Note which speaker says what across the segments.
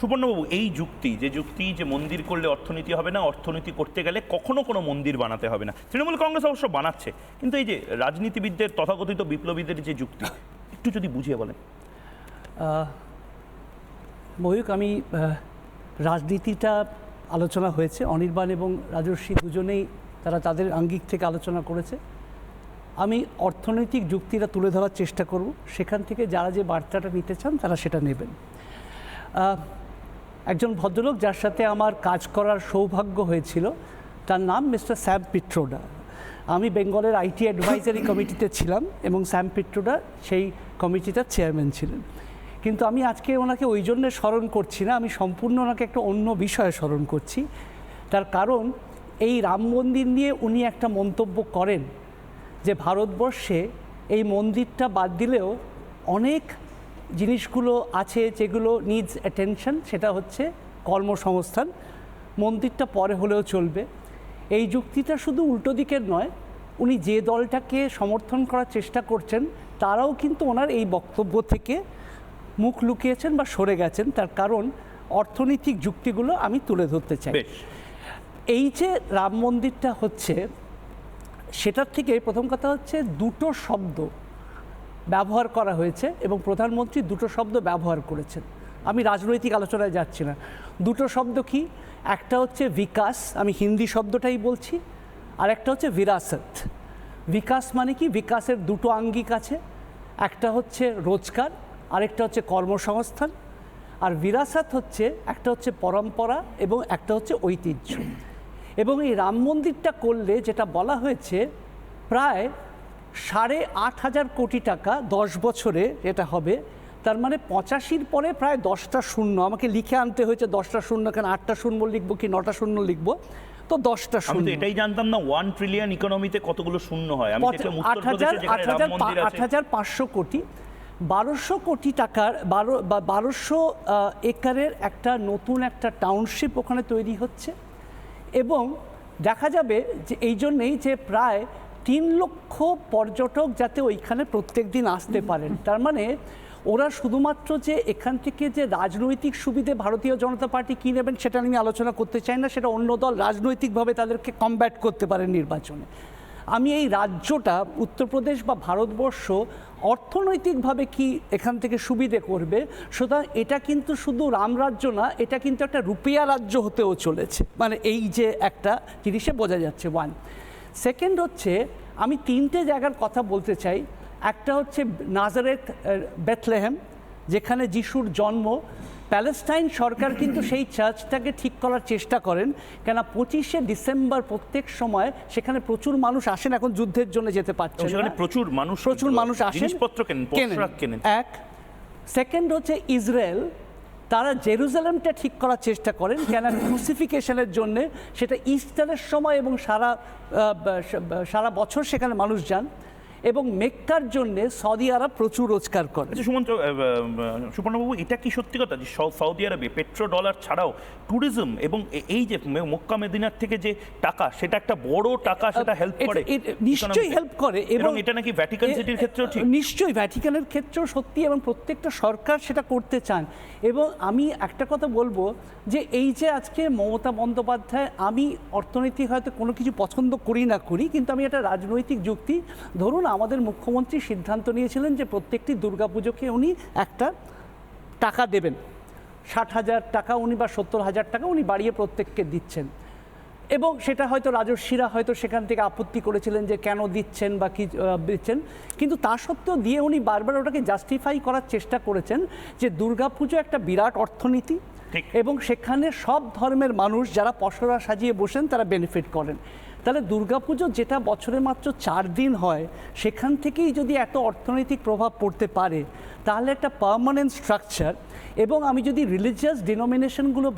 Speaker 1: সুবর্ণবাবু, এই যুক্তি, যে যুক্তি যে মন্দির করলে অর্থনীতি হবে না, অর্থনীতি করতে গেলে কখনো কোনো মন্দির বানাতে হবে না। তৃণমূল কংগ্রেস অবশ্য বানাচ্ছে, কিন্তু এই যে রাজনীতিবিদদের, তথাকথিত বিপ্লবীদের যে যুক্তি, একটু যদি বুঝিয়ে বলেন।
Speaker 2: ময়ূক আমি রাজনীতিটা আলোচনা হয়েছে, অনির্বাণ এবং রাজস্বী দুজনেই তারা তাদের আঙ্গিক থেকে আলোচনা করেছে। আমি অর্থনৈতিক যুক্তিটা তুলে ধরার চেষ্টা করব, সেখান থেকে যারা যে বার্তাটা নিতে চান তারা সেটা নেবেন। একজন ভদ্রলোক যার সাথে আমার কাজ করার সৌভাগ্য হয়েছিল, তার নাম মিস্টার স্যাম পিট্রোডা। আমি বেঙ্গলের আইটি অ্যাডভাইজারি কমিটিতে ছিলাম এবং স্যাম পিট্রোডা সেই কমিটিটার চেয়ারম্যান ছিলেন। কিন্তু আমি আজকে ওনাকে ওই জন্য স্মরণ করছি না, আমি সম্পূর্ণ ওনাকে একটা অন্য বিষয়ে স্মরণ করছি। তার কারণ, এই রাম মন্দির নিয়ে উনি একটা মন্তব্য করেন যে ভারতবর্ষে এই মন্দিরটা বাদ দিলেও অনেক জিনিসগুলো আছে যেগুলো নিডস অ্যাটেনশন সেটা হচ্ছে কর্মসংস্থান। মন্দিরটা পরে হলেও চলবে। এই যুক্তিটা শুধু উল্টো দিকের নয় উনি যে দলটাকে সমর্থন করার চেষ্টা করছেন তারাও কিন্তু ওনার এই বক্তব্য থেকে মুখ লুকিয়েছেন বা সরে গেছেন। তার কারণ অর্থনৈতিক যুক্তিগুলো আমি তুলে ধরতে চাই। এই যে রাম মন্দিরটা হচ্ছে সেটার থেকে প্রথম কথা হচ্ছে দুটো শব্দ ব্যবহার করা হয়েছে এবং প্রধানমন্ত্রী দুটো শব্দ ব্যবহার করেছেন। আমি রাজনৈতিক আলোচনায় যাচ্ছি না। দুটো শব্দ কি? একটা হচ্ছে বিকাশ, আমি হিন্দি শব্দটাই বলছি, আর একটা হচ্ছে বিরাসত। বিকাশ মানে কি? বিকাশের দুটো আঙ্গিক আছে, একটা হচ্ছে রোজগার, আরেকটা হচ্ছে কর্মসংস্থান, আর বিরাসত হচ্ছে, একটা হচ্ছে পরম্পরা এবং একটা হচ্ছে ঐতিহ্য। এবং এই রাম মন্দিরটা করলে যেটা বলা হয়েছে, প্রায় সাড়ে আট হাজার কোটি টাকা দশ বছরে এটা হবে। তার মানে পঁচাশির পরে প্রায় দশটা শূন্য। আমাকে লিখে আনতে হয়েছে দশটা শূন্য কেন আটটা শূন্য লিখব কি নটা শূন্য লিখব? তো দশটা শূন্য।
Speaker 1: এটাই জানতাম না ওয়ান ট্রিলিয়ন ইকোনমিতে কতগুলো শূন্য হয়।
Speaker 2: আট হাজার আট হাজার আট হাজার পাঁচশো কোটি। বারোশো কোটি টাকার বারো বা বারোশো একরের একটা নতুন একটা টাউনশিপ ওখানে তৈরি হচ্ছে। এবং দেখা যাবে যে এই জন্যেই যে প্রায় তিন লক্ষ পর্যটক যাতে ওইখানে প্রত্যেক দিন আসতে পারেন। তার মানে ওরা শুধুমাত্র যে এখান থেকে যে রাজনৈতিক সুবিধে ভারতীয় জনতা পার্টি কী নেবেন সেটা নিয়ে আলোচনা করতে চাই না সেটা অন্য দল রাজনৈতিকভাবে তাদেরকে কমব্যাট করতে পারে নির্বাচনে। আমি এই রাজ্যটা উত্তরপ্রদেশ বা ভারতবর্ষ অর্থনৈতিকভাবে কি এখান থেকে সুবিধে করবে সুতরাং এটা কিন্তু শুধু রামরাজ্য না এটা কিন্তু একটা রুপিয়া রাজ্য হতেও চলেছে। মানে এই যে একটা জিনিসে বোঝা যাচ্ছে। ওয়ান সেকেন্ড হচ্ছে আমি তিনটে জায়গার কথা বলতে চাই। একটা হচ্ছে নাজারেথ বেথলেহেম যেখানে যিশুর জন্ম। প্যালেস্টাইন সরকার কিন্তু সেই চার্চটাকে ঠিক করার চেষ্টা করেন। কেন পঁচিশে ডিসেম্বর প্রত্যেক সময় সেখানে প্রচুর মানুষ আসেন এখন যুদ্ধের জন্য যেতে
Speaker 1: পারছে সেখানে প্রচুর মানুষ
Speaker 2: প্রচুর মানুষ আসেন। এক। সেকেন্ড হচ্ছে ইসরায়েল। তারা জেরুজালেমটা ঠিক করার চেষ্টা করেন কেন ক্রুসিফিকেশনের জন্য সেটা ইস্টারের সময় এবং সারা সারা বছর সেখানে মানুষ যান। এবং মেক্কার জন্য সৌদি আরব প্রচুর রোজগার করে।
Speaker 1: আচ্ছা সুমন্ত আহ, আহ, সুপর্ণবাবু এটা কি সত্যি কথা যে সৌদি আরবে পেট্রো ডলার ছাড়াও ট্যুরিজম এবং এই যে মক্কা মেদিনার থেকে যে টাকা সেটা একটা বড় টাকা সেটা হেল্প করে
Speaker 2: নিশ্চয়ই হেল্প করে
Speaker 1: এবং এটা নাকি ভ্যাটিকান সিটির ক্ষেত্রেও ঠিক?
Speaker 2: নিশ্চয়ই ভ্যাটিকানের ক্ষেত্রেও সত্যি এবং প্রত্যেকটা সরকার সেটা করতে চান। এবং আমি একটা কথা বলব যে এই যে আজকে মমতা বন্দ্যোপাধ্যায় আমি অর্থনৈতিক হয়তো কোনো কিছু পছন্দ করি না করি কিন্তু আমি একটা রাজনৈতিক যুক্তি। ধরুন আমাদের মুখ্যমন্ত্রী সিদ্ধান্ত নিয়েছিলেন যে প্রত্যেকটি দুর্গাপুজোকে উনি একটা টাকা দেবেন। ষাট হাজার টাকা উনি বা সত্তর হাজার টাকা উনি বাড়িয়ে প্রত্যেককে দিচ্ছেন। এবং সেটা হয়তো রাজস্বীরা হয়তো সেখান থেকে আপত্তি করেছিলেন যে কেন দিচ্ছেন বা কি দিচ্ছেন। কিন্তু তা সত্ত্বেও দিয়ে উনি বারবার ওটাকে জাস্টিফাই করার চেষ্টা করেছেন যে দুর্গাপুজো একটা বিরাট অর্থনীতি এবং সেখানে সব ধর্মের মানুষ যারা পসরা সাজিয়ে বসেন তারা বেনিফিট করেন। তাহলে দুর্গাপুজো যেটা বছরে মাত্র চার দিন হয় সেখান থেকেই যদি এত অর্থনৈতিক প্রভাব পড়তে পারে তাহলে একটা পার্মানেন্ট স্ট্রাকচার এবং আমি যদি রিলিজিয়াস ডিনোমিনেশনগুলো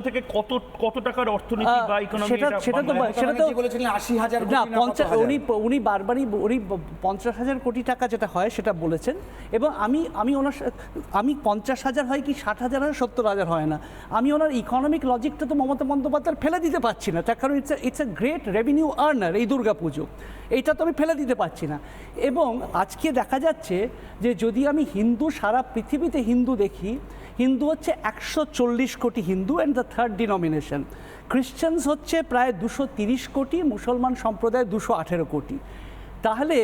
Speaker 1: থেকে কত কত টাকার অর্থনীতি বা ইকোনমি
Speaker 2: সেটা সেটা তো সেটা তো
Speaker 3: বলেছিলেন আশি হাজার
Speaker 2: না পঞ্চাশ উনি উনি বারবারই উনি পঞ্চাশ হাজার কোটি টাকা যেটা হয় সেটা বলেছেন এবং আমি আমি ওনার আমি পঞ্চাশ হাজার হয় কি ষাট হাজার হয় সত্তর হাজার হয় না। আমি ওনার ইকোনমিক লজিকটা তো মমতা বন্দ্যোপাধ্যায় ফেলে দিতে পারছি না তার কারণ it's it's a great revenue earner এই দুর্গাপুজো। এইটা তো আমি ফেলে দিতে পারছি না। এবং আজকে দেখা যাচ্ছে যে যদি আমি হিন্দু, সারা পৃথিবীতে হিন্দু দেখি, হিন্দু হচ্ছে একশো চল্লিশ কোটি Hindu and the third denomination Christians হচ্ছে প্রায় দুশো তিরিশ কোটি, মুসলমান সম্প্রদায় দুশো আঠেরো কোটি। তাহলে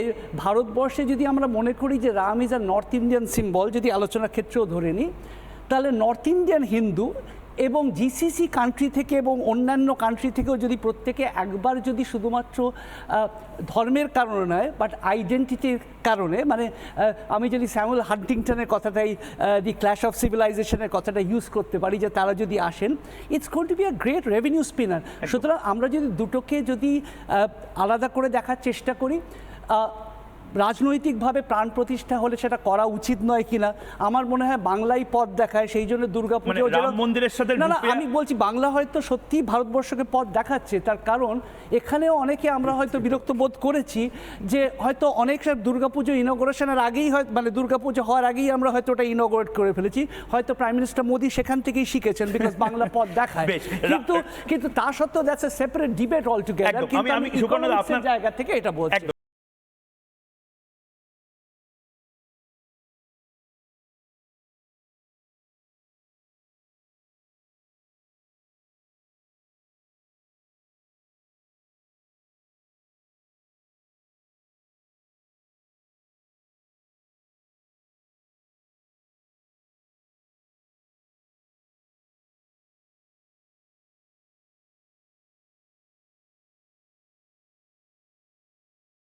Speaker 2: ভারতবর্ষে যদি আমরা মনে করি যে Ram is a north Indian symbol যদি আলোচনার ক্ষেত্রেও ধরে নিই, তাহলে নর্থ ইন্ডিয়ান হিন্দু এবং জিসিসি কান্ট্রি থেকে এবং অন্যান্য কান্ট্রি থেকেও যদি প্রত্যেকে একবার যদি শুধুমাত্র ধর্মের কারণে নয় বাট আইডেন্টিটির কারণে মানে আমি যদি স্যামুয়েল হান্টিংটনের কথাটাই দি ক্ল্যাশ অফ সিভিলাইজেশনের কথাটা ইউজ করতে পারি যে তারা যদি আসেন it's going to be a great revenue spinner সুতরাং আমরা যদি দুটোকে যদি আলাদা করে দেখার চেষ্টা করি রাজনৈতিকভাবে প্রাণ প্রতিষ্ঠা হলে সেটা করা উচিত নয় কিনা আমার মনে হয় বাংলাই পথ দেখায় সেই জন্য দুর্গাপুজো
Speaker 1: মানে মন্দিরের সাথে
Speaker 2: না না আমি বলছি বাংলা হয়তো সত্যি ভারতবর্ষকে পথ দেখাচ্ছে তার কারণ এখানেও অনেকে আমরা হয়তো বিরক্ত বোধ করেছি যে হয়তো অনেক দুর্গাপুজো ইনগ্রেশনের আগেই হয় মানে দুর্গাপুজো হওয়ার আগেই আমরা হয়তো ওটা ইনগ্রেট করে ফেলেছি হয়তো প্রাইম মিনিস্টার মোদি সেখান থেকেই শিখেছেন বিকজ বাংলা পথ দেখায় কিন্তু কিন্তু তা সত্ত্বেও that's a separate debate all together. কিন্তু
Speaker 1: আমি- আপনার-
Speaker 2: জায়গা থেকে এটা বলছি